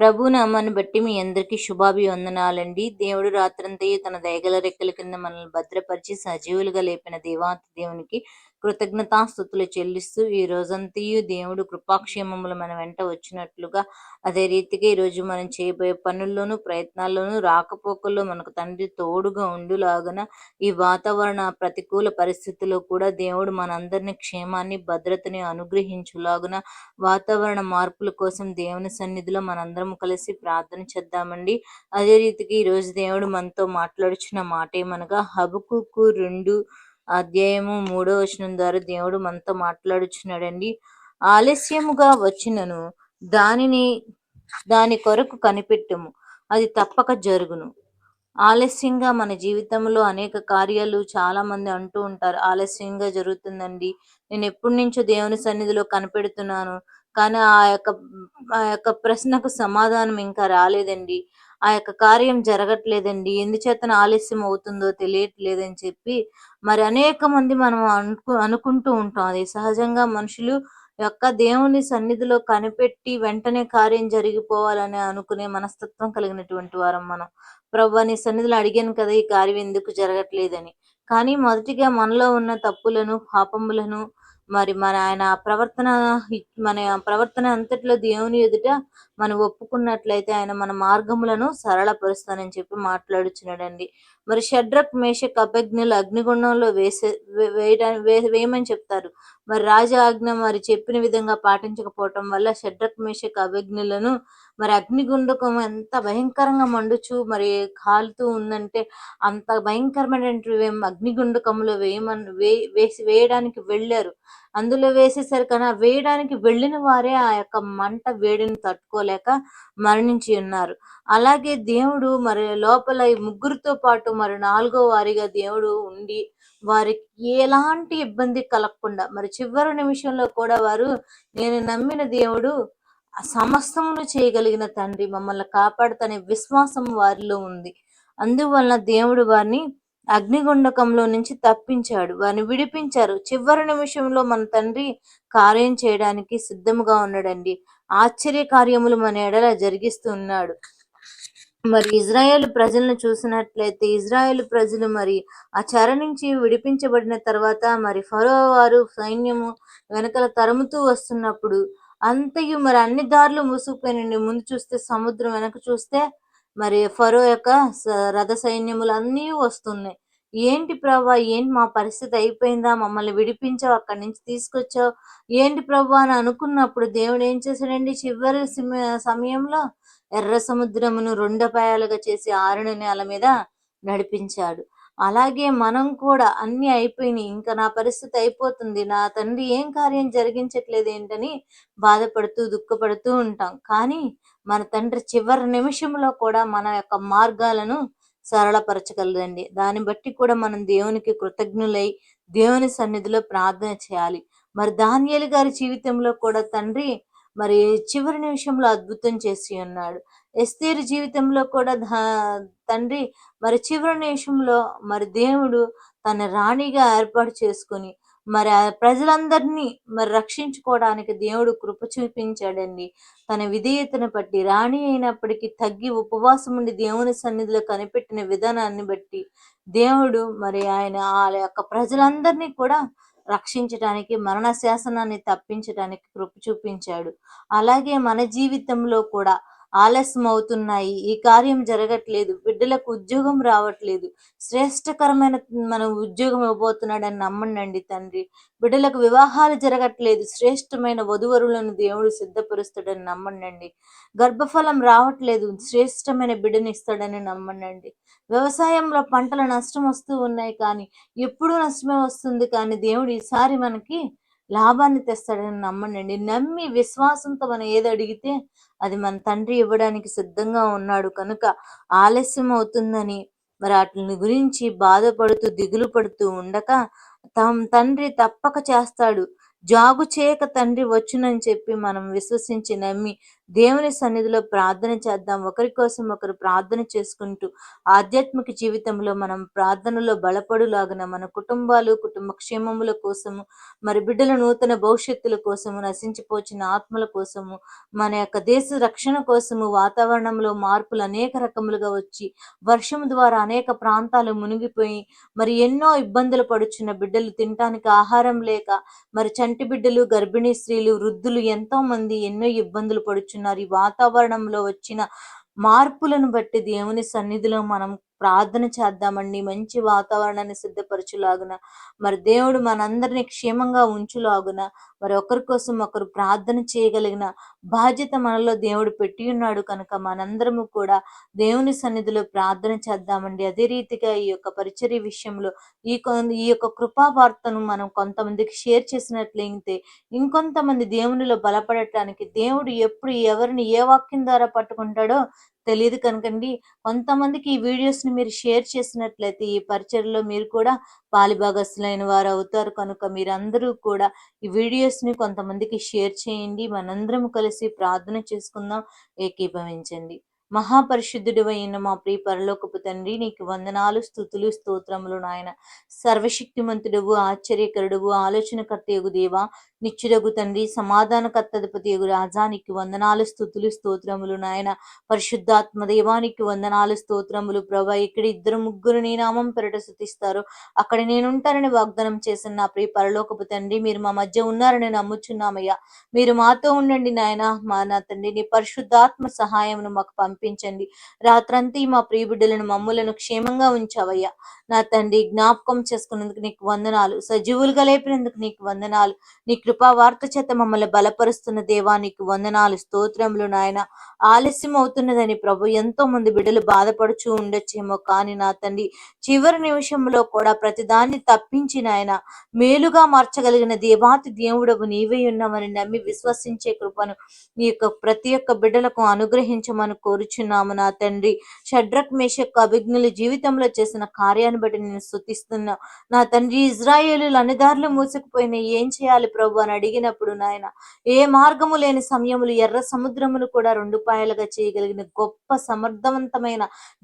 ప్రభునామాన్ని బట్టి మీ అందరికీ శుభాభివందనాలండి. దేవుడు రాత్రంతయు తన దయగల రెక్కల కింద మనల్ని భద్రపరిచి సజీవులుగా లేపిన దేవాతి దేవునికి కృతజ్ఞతాస్థుతులు చెల్లిస్తూ ఈ రోజంతయు దేవుడు కృపాక్షేమములు మన వెంట వచ్చినట్లుగా అదే రీతిగా ఈరోజు మనం చేయబోయే పనుల్లోనూ ప్రయత్నాల్లోనూ రాకపోకల్లో మనకు తండ్రి తోడుగా ఉండులాగన ఈ వాతావరణ ప్రతికూల పరిస్థితుల్లో కూడా దేవుడు మనందరినీ క్షేమాన్ని భద్రతని అనుగ్రహించులాగున వాతావరణ మార్పుల కోసం దేవుని సన్నిధిలో మనందరం కలిసి ప్రార్థన చేద్దామండి. అదే రీతికి ఈరోజు దేవుడు మనతో మాట్లాడుచున్న మాట ఏమనగా హబుకు రెండు అధ్యాయము మూడో వచనం ద్వారా దేవుడు మనతో మాట్లాడుచున్నాడండి. ఆలస్యముగా వచ్చినను దానిని దాని కొరకు కనిపెట్టము. అది తప్పక జరుగును. ఆలస్యంగా మన జీవితంలో అనేక కార్యాలు చాలా మంది అంటూ ఉంటారు ఆలస్యంగా జరుగుతుందండి. నేను ఎప్పటి నుంచో దేవుని సన్నిధిలో కనిపెడుతున్నాను. కానీ ఆ యొక్క ఆ యొక్క ప్రశ్నకు సమాధానం ఇంకా రాలేదండి. ఆ యొక్క కార్యం జరగట్లేదండి. ఎందుచేతన ఆలస్యం అవుతుందో తెలియట్లేదని చెప్పి మరి అనేక మంది మనం అనుకు అనుకుంటూ ఉంటాం. అది సహజంగా మనుషులు యొక్క దేవుని సన్నిధిలో కనిపెట్టి వెంటనే కార్యం జరిగిపోవాలని అనుకునే మనస్తత్వం కలిగినటువంటి వారం మనం. ప్రభు నీ సన్నిధిలో అడిగాను కదా ఈ కార్యం ఎందుకు జరగట్లేదని. కానీ మొదటిగా మనలో ఉన్న తప్పులను పాపములను మరి మన ఆయన ప్రవర్తన మన ప్రవర్తన అంతట్లో దేవుని ఎదుట మనం ఒప్పుకున్నట్లయితే ఆయన మన మార్గములను సరళపరుస్తానని చెప్పి మాట్లాడుచున్నాడండి. మరి షడ్రక్ మేషక్ అభజ్ఞలు అగ్నిగుండంలో వేసే వేయడానికి వేయమని చెప్తారు. మరి రాజ ఆజ్ఞ మరి చెప్పిన విధంగా పాటించకపోవటం వల్ల షడ్రక్ మేషక్ అభజ్ఞులను మరి అగ్నిగుండకం ఎంత భయంకరంగా మండుచు మరి కాలుతూ ఉందంటే అంత భయంకరమైనటువంటి అగ్నిగుండకంలో వేయమని వే వేసి వేయడానికి వెళ్ళారు. అందులో వేసేసరికన్నా వేయడానికి వెళ్ళిన వారే ఆ యొక్క మంట వేడిని తట్టుకోలేక మరణించి ఉన్నారు. అలాగే దేవుడు మరి లోపల ఈ ముగ్గురితో పాటు మరి నాలుగో వారిగా దేవుడు ఉండి వారికి ఎలాంటి ఇబ్బంది కలగకుండా మరి చివరి నిమిషంలో కూడా వారు నేను నమ్మిన దేవుడు సమస్తమును చేయగలిగిన తండ్రి మమ్మల్ని కాపాడుతనే విశ్వాసం వారిలో ఉంది. అందువలన దేవుడు వారిని అగ్నిగుండకంలో నుంచి తప్పించాడు. వారిని విడిపించారు. చివరి నిమిషంలో మన తండ్రి కార్యం చేయడానికి సిద్ధముగా ఉన్నాడండి. ఆశ్చర్య కార్యములు మన ఎడల జరిగిస్తున్నాడు. మరి ఇజ్రాయేల్ ప్రజలను చూసినట్లయితే ఇజ్రాయేల్ ప్రజలు మరి ఆ చెర నుంచి విడిపించబడిన తర్వాత మరి ఫరో వారు సైన్యము వెనకల తరుముతూ వస్తున్నప్పుడు అంతయు మరి అన్ని దారులు మూసుకుపోయినండి. ముందు చూస్తే సముద్రం వెనక చూస్తే మరి ఫరో యొక్క రథ సైన్యములు అన్నీ వస్తున్నాయి. ఏంటి ప్రభా? ఏంటి మా పరిస్థితి అయిపోయిందా? మమ్మల్ని విడిపించావు అక్కడి నుంచి తీసుకొచ్చావు. ఏంటి ప్రభా అని అనుకున్నప్పుడు దేవుడు ఏం చేశాడండి? చివరి సమయంలో ఎర్ర సముద్రమును రెండపాయాలుగా చేసి ఆరుని నేల మీద నడిపించాడు. అలాగే మనం కూడా అన్ని అయిపోయినాయి. ఇంకా నా పరిస్థితి అయిపోతుంది. నా తండ్రి ఏం కార్యం జరిగించట్లేదు ఏంటని బాధపడుతూ దుఃఖపడుతూ ఉంటాం. కానీ మన తండ్రి చివరి నిమిషంలో కూడా మన యొక్క మార్గాలను సరళపరచగలదండి. దాన్ని బట్టి కూడా మనం దేవునికి కృతజ్ఞులై దేవుని సన్నిధిలో ప్రార్థన చేయాలి. మరి దానియలు గారి జీవితంలో కూడా తండ్రి మరి చివరి నిమిషంలో అద్భుతం చేసి ఉన్నాడు. ఎస్తేరు జీవితంలో కూడా తండ్రి మరి చివరి నిమిషంలో మరి దేవుడు తన రాణిగా ఏర్పాటు చేసుకొని మరి ఆ ప్రజలందరినీ మరి రక్షించుకోవడానికి దేవుడు కృప చూపించాడండి. తన విధేయతను బట్టి రాణి అయినప్పటికీ తగ్గి ఉపవాసం ఉండి దేవుని సన్నిధిలో కనిపెట్టిన విధానాన్ని బట్టి దేవుడు మరి ఆయన ఆ యొక్క ప్రజలందరినీ కూడా రక్షించడానికి మరణ శాసనాన్ని తప్పించడానికి కృప చూపించాడు. అలాగే మన జీవితంలో కూడా ఆలస్యం అవుతున్నాయి ఈ కార్యం జరగట్లేదు. బిడ్డలకు ఉద్యోగం రావట్లేదు. శ్రేష్టకరమైన మనం ఉద్యోగం ఇవ్వబోతున్నాడని నమ్మండి తండ్రి. బిడ్డలకు వివాహాలు జరగట్లేదు. శ్రేష్టమైన వధువరులను దేవుడు సిద్ధపరుస్తాడని నమ్మండి గర్భఫలం రావట్లేదు. శ్రేష్టమైన బిడ్డని ఇస్తాడని నమ్మండి వ్యవసాయంలో పంటల నష్టం వస్తూ ఉన్నాయి కానీ ఎప్పుడు నష్టమే వస్తుంది కానీ దేవుడు ఈసారి మనకి లాభాన్ని తెస్తాడని నమ్మనండి. నమ్మి విశ్వాసంతో మనం ఏది అడిగితే అది మన తండ్రి ఇవ్వడానికి సిద్ధంగా ఉన్నాడు. కనుక ఆలస్యం అవుతుందని మరి వాటిని గురించి బాధపడుతూ దిగులు పడుతూ ఉండక తమ తండ్రి తప్పక చేస్తాడు. జాగు చేయక తండ్రి వచ్చునని చెప్పి మనం విశ్వసించి నమ్మి దేవుని సన్నిధిలో ప్రార్థన చేద్దాం. ఒకరి కోసం ఒకరు ప్రార్థన చేసుకుంటూ ఆధ్యాత్మిక జీవితంలో మనం ప్రార్థనలో బలపడులాగిన మన కుటుంబాలు కుటుంబ క్షేమముల కోసము మరి బిడ్డల నూతన భవిష్యత్తుల కోసము నశించిపోచిన ఆత్మల కోసము మన యొక్క దేశ రక్షణ కోసము వాతావరణంలో మార్పులు అనేక రకములుగా వచ్చి వర్షం ద్వారా అనేక ప్రాంతాలు మునిగిపోయి మరి ఎన్నో ఇబ్బందులు పడుచున్న బిడ్డలు తినటానికి ఆహారం లేక మరి చంటి బిడ్డలు గర్భిణీ స్త్రీలు వృద్ధులు ఎంతో మంది ఎన్నో ఇబ్బందులు పడుచున్నారు ఈ వాతావరణంలో వచ్చిన మార్పులను బట్టి దేవుని సన్నిధిలో మనం ప్రార్థన చేద్దామండి. మంచి వాతావరణాన్ని సిద్ధపరచులాగున. మరి దేవుడు మనందరినీ క్షేమంగా ఉంచులాగున. మరి ఒకరి కోసం ఒకరు ప్రార్థన చేయగలిగిన బాధ్యత మనలో దేవుడు పెట్టి ఉన్నాడు కనుక మనందరము కూడా దేవుని సన్నిధిలో ప్రార్థన చేద్దామండి. అదే రీతిగా ఈ యొక్క పరిచర్య విషయంలో ఈ ఈ యొక్క కృపా వార్తను మనం కొంతమందికి షేర్ చేసినట్లయితే ఇంకొంతమంది దేవునిలో బలపడటానికి దేవుడు ఎప్పుడు ఎవరిని ఏ వాక్యం ద్వారా పట్టుకుంటాడో తెలియదు కనుకండి. కొంతమందికి ఈ వీడియోస్ని మీరు షేర్ చేసినట్లయితే ఈ పరిచయలో మీరు కూడా పాలిభాగస్తులైన వారు అవుతారు. కనుక మీరందరూ కూడా ఈ వీడియోస్ని కొంతమందికి షేర్ చేయండి. మనందరం కలిసి ప్రార్థన చేసుకుందాం. ఏకీభవించండి. మహాపరిశుద్ధుడు అయిన మా ప్రియ పరలోకపు తండ్రి నీకు వందనాలు స్థుతులు స్తోత్రములు నాయన. సర్వశక్తిమంతుడువు ఆశ్చర్యకరుడువు ఆలోచనకర్తయగు దేవ నిత్యుడగు తండ్రి సమాధానకర్తధిపతియగు రాజా నీకు వందనాలు స్థుతులు స్తోత్రములు నాయన. పరిశుద్ధాత్మ దేవానికి వందనాలు స్తోత్రములు ప్రభా. ఇక్కడ ఇద్దరు ముగ్గురు నీ నామం పెరట శుతిస్తారు అక్కడ నేనుంటానని వాగ్దానం చేసిన నా ప్రియ పరలోకపు తండ్రి మీరు మా మధ్య ఉన్నారని నమ్ముచున్నామయ్యా. మీరు మాతో ఉండండి నాయన. మా నా తండ్రి నీ పరిశుద్ధాత్మ సహాయమును మాకు పంపించండి రాత్రంతా మా ప్రియ బిడ్డలను మమ్ములను క్షేమంగా ఉంచావయ్యా. నా తండ్రి జ్ఞాపకం చేసుకున్నందుకు నీకు వందనాలు. సజీవులుగా లేపినందుకు నీకు వందనాలు. నీ కృపా వార్త చేత మమ్మల్ని బలపరుస్తున్న దేవా నీకు వందనాలు. స్తోత్రములు నాయన. ఆలస్యం అవుతున్నదని ప్రభు ఎంతో మంది బిడ్డలు బాధపడుచు ఉండొచ్చేమో కానీ నా తండ్రి చివరి నిమిషంలో కూడా ప్రతిదాన్ని తప్పించి నాయన మేలుగా మార్చగలిగిన దేవాతి దేవుడవు నీవే ఉన్నామని నమ్మి విశ్వసించే కృపను నీ యొక్క ప్రతి ఒక్క బిడ్డలకు అనుగ్రహించమని కోరుచున్నాము నా తండ్రి. షడ్రక్ మేషక్ అభిజ్ఞుల జీవితంలో చేసిన కార్యాన్ని బట్టి నేను స్థుతిస్తున్నా నా తండ్రి ఇజ్రాయేలు అన్ని దారులు మూసుకుపోయిన ఏం చేయాలి ప్రభు అని అడిగినప్పుడు నాయన ఏ మార్గము లేని సమయములు ఎర్ర సముద్రమును కూడా రెండు పాయలుగా చేయగలిగిన గొప్ప సమర్థవంతమైన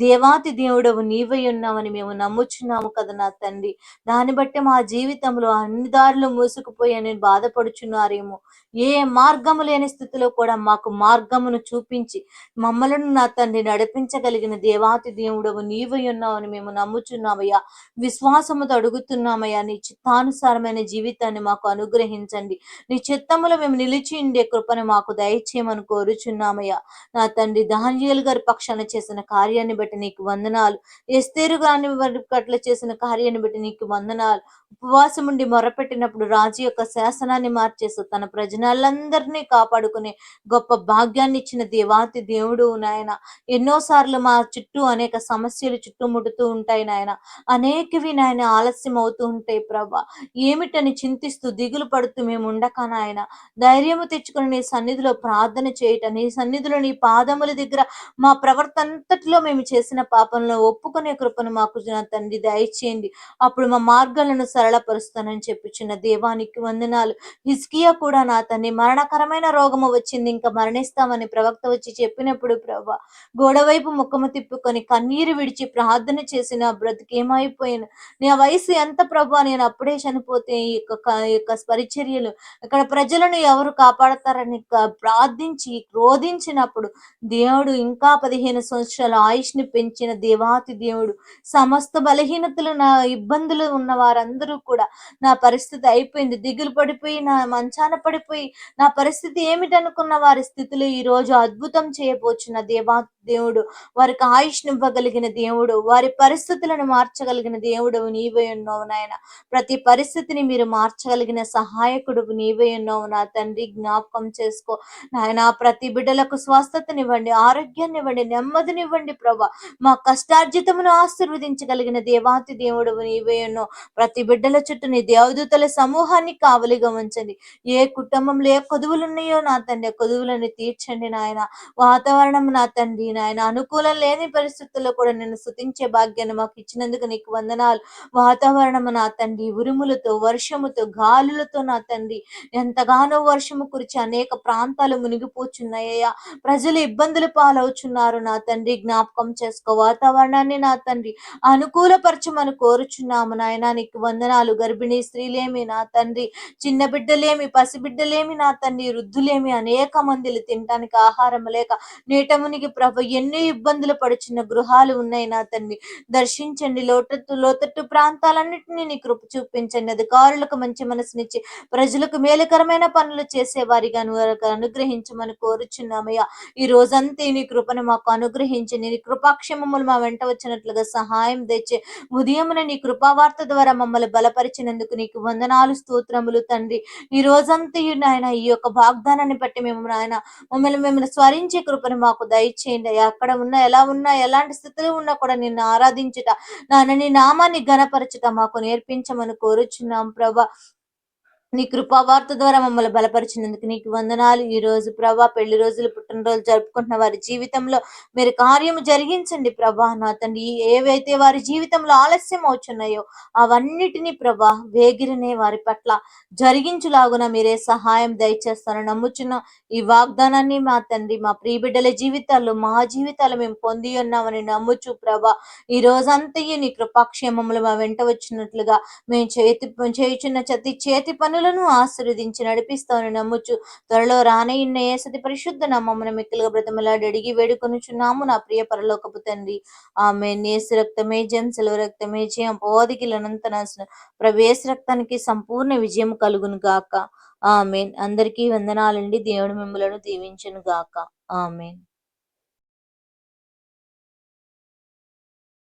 దేవాతి దేవుడవు నీవై ఉన్నామని మేము నమ్ముచున్నాము కదా నా తండ్రి. దాన్ని బట్టి మా జీవితంలో అన్ని దారులు మూసుకుపోయి నేను బాధపడుచున్నారేమో. ఏ మార్గము లేని స్థితిలో కూడా మాకు మార్గమును చూపించి మమ్మలను నా తండ్రి నడిపించగలిగిన దేవాతి దేవుడవు నీవై ఉన్నావని మేము నమ్ముచున్నామయ్యా. విశ్వాసముతో అడుగుతున్నామయ్యా. నీ చిత్తానుసారమైన జీవితాన్ని మాకు అనుగ్రహించండి. నీ చిత్తములో మేము నిలిచి ఉండే కృపను మాకు దయచేయమని కోరుచున్నామయ్యా. నా తండ్రి దానియేలు గారి పక్షాన చేసిన కార్యాన్ని బట్టి నీకు వందనాలు. ఎస్తేరు గారిని వారి పట్ల చేసిన కార్యాన్ని బట్టి నీకు వందనాలు. ఉపవాసం ఉండి మొరపెట్టినప్పుడు రాజు యొక్క శాసనాన్ని మార్చేస్తూ తన ప్రజలందరినీ కాపాడుకునే గొప్ప భాగ్యాన్ని ఇచ్చిన దేవాతి దేవుడు నాయన. ఎన్నోసార్లు మా చుట్టూ అనేక సమస్యలు చుట్టుముడుతూ ఉంటాయి నాయన. అనేకవి నాయన ఆలస్యం అవుతూ ఉంటాయి ప్రభా. ఏమిటని చింతిస్తూ దిగులు పడుతూ మేము ఉండక నాయన. ధైర్యము తెచ్చుకుని నీ సన్నిధిలో ప్రార్థన చేయటం నీ సన్నిధిలో నీ పాదముల దగ్గర మా ప్రవర్తన అంతటిలో మేము చేసిన పాపంలో ఒప్పుకునే కృపను మాకు తండ్రి దయచేయండి. అప్పుడు మా మార్గాలను సరళపరుస్తానని చెప్పుచున్న దేవానికి వందనాలు. హిస్కియా కూడా నా తన్ని మరణకరమైన రోగము వచ్చింది ఇంకా మరణిస్తామని ప్రవక్త వచ్చి చెప్పినప్పుడు ప్రభా గోడవైపు ముఖము తిప్పుకొని కన్నీరు విడిచి ప్రార్థన చేసిన బ్రతికేమైపోయాను నా వయసు ఎంత ప్రభా నేను అప్పుడే చనిపోతే ఈ యొక్క యొక్క పరిచర్యలు ఇక్కడ ప్రజలను ఎవరు కాపాడతారని ప్రార్థించి క్రోధించినప్పుడు దేవుడు ఇంకా పదిహేను సంవత్సరాల ఆయుష్ని పెంచిన దేవాతి దేవుడు. సమస్త బలహీనతలు నా ఇబ్బందులు ఉన్న వారందరూ కూడా నా పరిస్థితి అయిపోయింది. దిగులు పడిపోయి నా మంచాన పడిపోయి నా పరిస్థితి ఏమిటనుకున్న వారి స్థితిలో ఈ రోజు అద్భుతం చేయబోచున్న దేవా దేవుడు వారికి ఆయుష్నివ్వగలిగిన దేవుడు వారి పరిస్థితులను మార్చగలిగిన దేవుడు నీవే ఉన్నావు నాయన. ప్రతి పరిస్థితిని మీరు మార్చగలిగిన సహాయకుడు నీవే ఉన్నావు నా తండ్రి. జ్ఞాపకం చేసుకో నాయన ప్రతి బిడ్డలకు స్వస్థతనివ్వండి ఆరోగ్యాన్ని ఇవ్వండి నెమ్మదినివ్వండి ప్రభా. మా కష్టార్జితమును ఆశీర్వదించగలిగిన దేవాతి దేవుడు నీవే ఉన్నావు. ప్రతి బిడ్డ బిడ్డల చుట్టూ నీ దేవదూతల సమూహాన్ని కావలిగా ఉంచండి. ఏ కుటుంబంలో ఏ కొదువులు ఉన్నాయో నా తండ్రి ఆ కొదువులను తీర్చండి నాయన. వాతావరణం నా తండ్రి నాయన. అనుకూలం లేని పరిస్థితుల్లో కూడా నేను స్థుతించే భాగ్యాన్ని మాకు ఇచ్చినందుకు నీకు వందనాలు. వాతావరణం నా తండ్రి ఉరుములతో వర్షముతో గాలులతో నా తండ్రి. ఎంతగానో వర్షము కురిచి అనేక ప్రాంతాలు మునిగిపోచున్నాయ్యా ప్రజలు ఇబ్బందులు పాలవుచున్నారు నా తండ్రి. జ్ఞాపకం చేసుకో. వాతావరణాన్ని నా తండ్రి అనుకూలపరచమని కోరుచున్నాము నాయన. నీకు వందన వందనాలు. గర్భిణీ స్త్రీలేమి నా తండ్రి చిన్న బిడ్డలేమి పసిబిడ్డలేమి నా తండ్రి వృద్ధులేమి అనేక మందిలు తినటానికి ఆహారం లేక నీటమునికి ప్రభ ఎన్నో ఇబ్బందులు పడుచున్న గృహాలు ఉన్నాయి నా తండ్రి. దర్శించండి లోతట్టు లోతట్టు ప్రాంతాలన్నింటినీ నీ కృప చూపించండి. అధికారులకు మంచి మనసునిచ్చి ప్రజలకు మేలుకరమైన పనులు చేసే వారిగా అనుగ్రహించమని కోరుచున్నామయ్యా. ఈ రోజంతా నీ కృపను మాకు అనుగ్రహించి నీ కృపాక్షేమములు మా వెంట వచ్చినట్లుగా సహాయం తెచ్చే ఉదయమున నీ కృపావార్త ద్వారా మమ్మల్ని బలపరిచినందుకు నీకు వందనాలు స్తోత్రములు తండ్రి. ఈ రోజంతయు నాయన ఈ యొక్క వాగ్దానాన్ని బట్టి మేము నాయన మమ్మల్ని మిమ్మల్ని స్మరించే కృపను మాకు దయచేయండి. అక్కడ ఉన్నా ఎలా ఉన్నా ఎలాంటి స్థితిలో ఉన్నా కూడా నిన్ను ఆరాధించుట నాయన నీ నామాన్ని గణపరచుట మాకు నేర్పించమని కోరుచున్నాం ప్రభా. నీ కృపావార్త ద్వారా మమ్మల్ని బలపరిచినందుకు నీకు వందనాలు. ఈ రోజు ప్రభా పెళ్ళి రోజులు పుట్టినరోజు జరుపుకుంటున్న వారి జీవితంలో మీరు కార్యము జరిగించండి ప్రభా. నా తండ్రి ఏవైతే వారి జీవితంలో ఆలస్యం అవుతున్నాయో అవన్నిటినీ ప్రభా వేగిరనే వారి పట్ల జరిగించులాగున మీరే సహాయం దయచేస్తారని నమ్ముచున్న ఈ వాగ్దానాన్ని మా తండ్రి మా ప్రియబిడ్డల జీవితాల్లో మా జీవితాలు మేము పొంది ఉన్నామని నమ్ముచు ప్రభా. ఈ రోజంతయు నీ కృపాక్షేమములు మా వెంట వచ్చినట్లుగా మేము చేతి చేయుచున్న ప్రతి చేతి పనులను ఆశీర్వదించి నడిపిస్తామని నమ్ముచు. త్వరలో రానయ్యున్న ఏసతి పరిశుద్ధ నామమున మెక్కలుగా బ్రతమలాడి అడిగి వేడుకొనుచున్నాము నా ప్రియ పరలోకపు తండ్రి. ఆమె నేసు రక్తమే జయం సెలవు రక్తమే జయం. పోదికి అనంత ప్రవేశ రక్తానికి సంపూర్ణ విజయం కలుగును గాక. ఆమెన్. అందరికీ వందనాలండి. దేవుడు మిమ్మలను దీవించును గాక. ఆమెన్.